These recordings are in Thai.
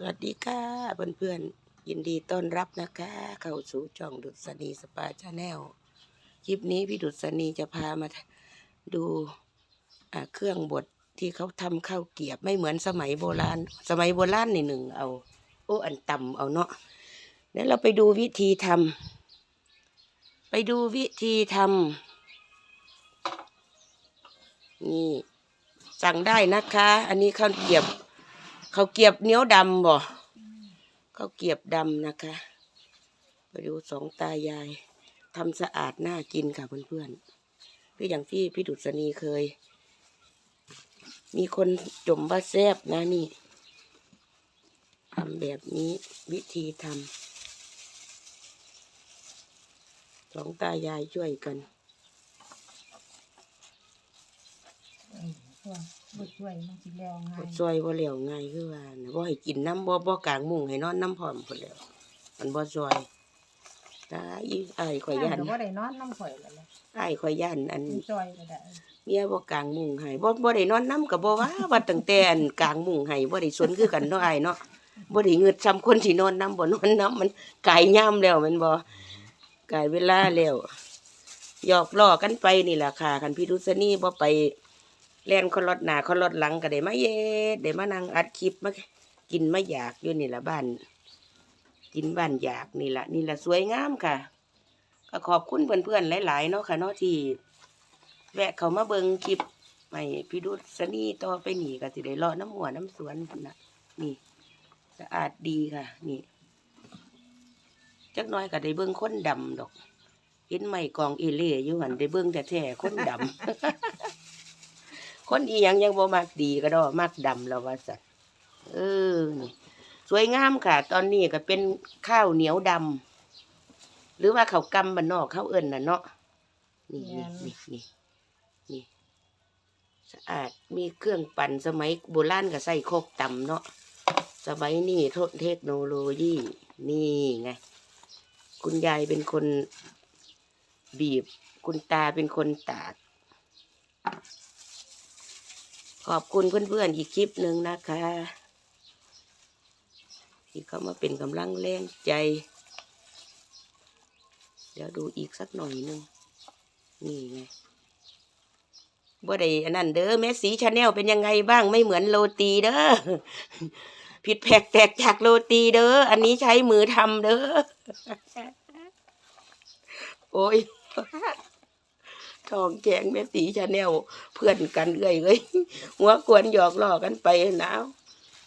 สวัสดีค่ะเพื่อนๆยินดีต้อนรับนะคะ เข้าสู่ช่องดุษณีสปาชาแนลคลิปนี้พี่ดุษณีจะพามาดูเครื่องบดที่เขาทำข้าวเกียบไม่เหมือนสมัยโบราณ สมัยโบราณในหนึ่งเอา โอ้อันต่ำเอาเนาะเดี๋ยวเราไปดูวิธีทำไปดูวิธีทำนี่สั่งได้นะคะ อันนี้ข้าวเกียบ เขาเกียบเนียวดำบ่เขาเกียบดำนะคะ ไปดูสองตายายทำสะอาดน่ากินค่ะเพื่อนๆคืออย่างที่พี่ดุษณีเคย มีคนจมว่าแซบนะนี่ทำแบบนี้วิธีทำสองตายายช่วยกัน ช่วยบ่ช่วยมันสิแล้วง่าบ่ยซอยบ่เหลวง่ายคือว่านะบ่ให้กินน้ำบ่บ่กลางมุ้งให้นอนน้ำพร้อมพุ่นแหล้วมันบ่ซอยตาอีอ้ายข่อยย่านแต่ว่าได้นอนน้ำข่อยแล้วแหละอ้ายข่อยย่านอัน มันช่วยก็ได้เมียบ่กลางมุ้งให้บ่บ่ได้นอนน้ำก็บ่ว่าว่าตั้งแต่อันกลางมุ้งให้บ่ได้สนคือกันเนาะอ้ายเนาะบ่ได้เงืดซ้ำคนสินอนน้ำบ่นอนน้ำมันกายย่ํแล้วแมันบ่กายเวลาแล้วหยอกล้อกันไปนี่ล่ะค่ะคันพี่ดุษณีบ่ไป แล่นคนรถหนาคนรถหลังก็ได้มาเย็ดได้มานั่งอัดคลิปมากินมาอยากอยู่นี่ละบ้านกินบ้านอยากนี่ละนี่ละสวยงามค่ะ ก็ขอบคุณเพื่อนๆหลายๆเนาะค่ะเนาะที่แวะเขามาเบิงคลิปให้พี่ดุษณีต่อไปหนีก็สิได้เลาะน้ำหัวน้ำสวนนะนี่สะอาดดีค่ะ นี่จักน้อยก็ได้เบิ่งคนดำดอกเห็นไม่กองเอเล่อยู่หันได้เบิ่งแต่แท้ๆคนดำ คนอีหยังยังบ่มักดีก็ดอกมักดำแล้วว่าสัตว์เออนี่สวยงามค่ะ ตอนนี้ก็เป็นข้าวเหนียวดำหรือว่าข้าวกำบ้านนอกข้าวเอิ้นน่ะเนาะนี่นี่นี่นี่นี่สะอาดมีเครื่องปั่นสมัยโบราณก็ใส่โคกตำเนาะสมัยนี้เทคโนโลยีนี่ไงคุณยายเป็นคนบีบ คุณตาเป็นคนตาก ขอบคุณเพื่อนๆอีกคลิปหนึ่งนะคะ ที่เขามาเป็นกำลังแรงใจ เดี๋ยวดูอีกสักหน่อยหนึง นี่ไงบ่ได้อันนั้นเด้อแม่สีชาแนลเป็นยังไงบ้างไม่เหมือนโรตีเด้อผิดแผกแตกจากโรตีเด้ออันนี้ใช้มือทำเด้อโอ้ย ทองแกงแม่สีชาแนลเพื่อนกันเอ้ยเอ้ยหัวกวนหยอกล้อกันไปนะเอา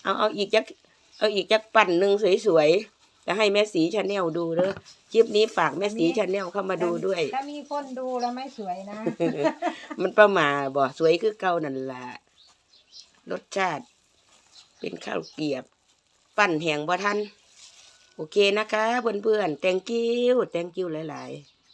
เอาเอาอีกจักเอาอีกจักปั่นหนึ่งสวยๆจะให้แม่สีชาแนลดูเด้อคลิปนี้ฝากแม่สีชาแนลเข้ามาดูด้วย ถ้ามีคนดูแล้วไม่สวยนะ มันประมาบ่สวยคือเก่านั่นล่ะรสชาติ เป็นข้าวเกรียบ ปั้นแหงบ่ทันโอเคนะคะ เพื่อนๆ thank you thank you หลาย ๆ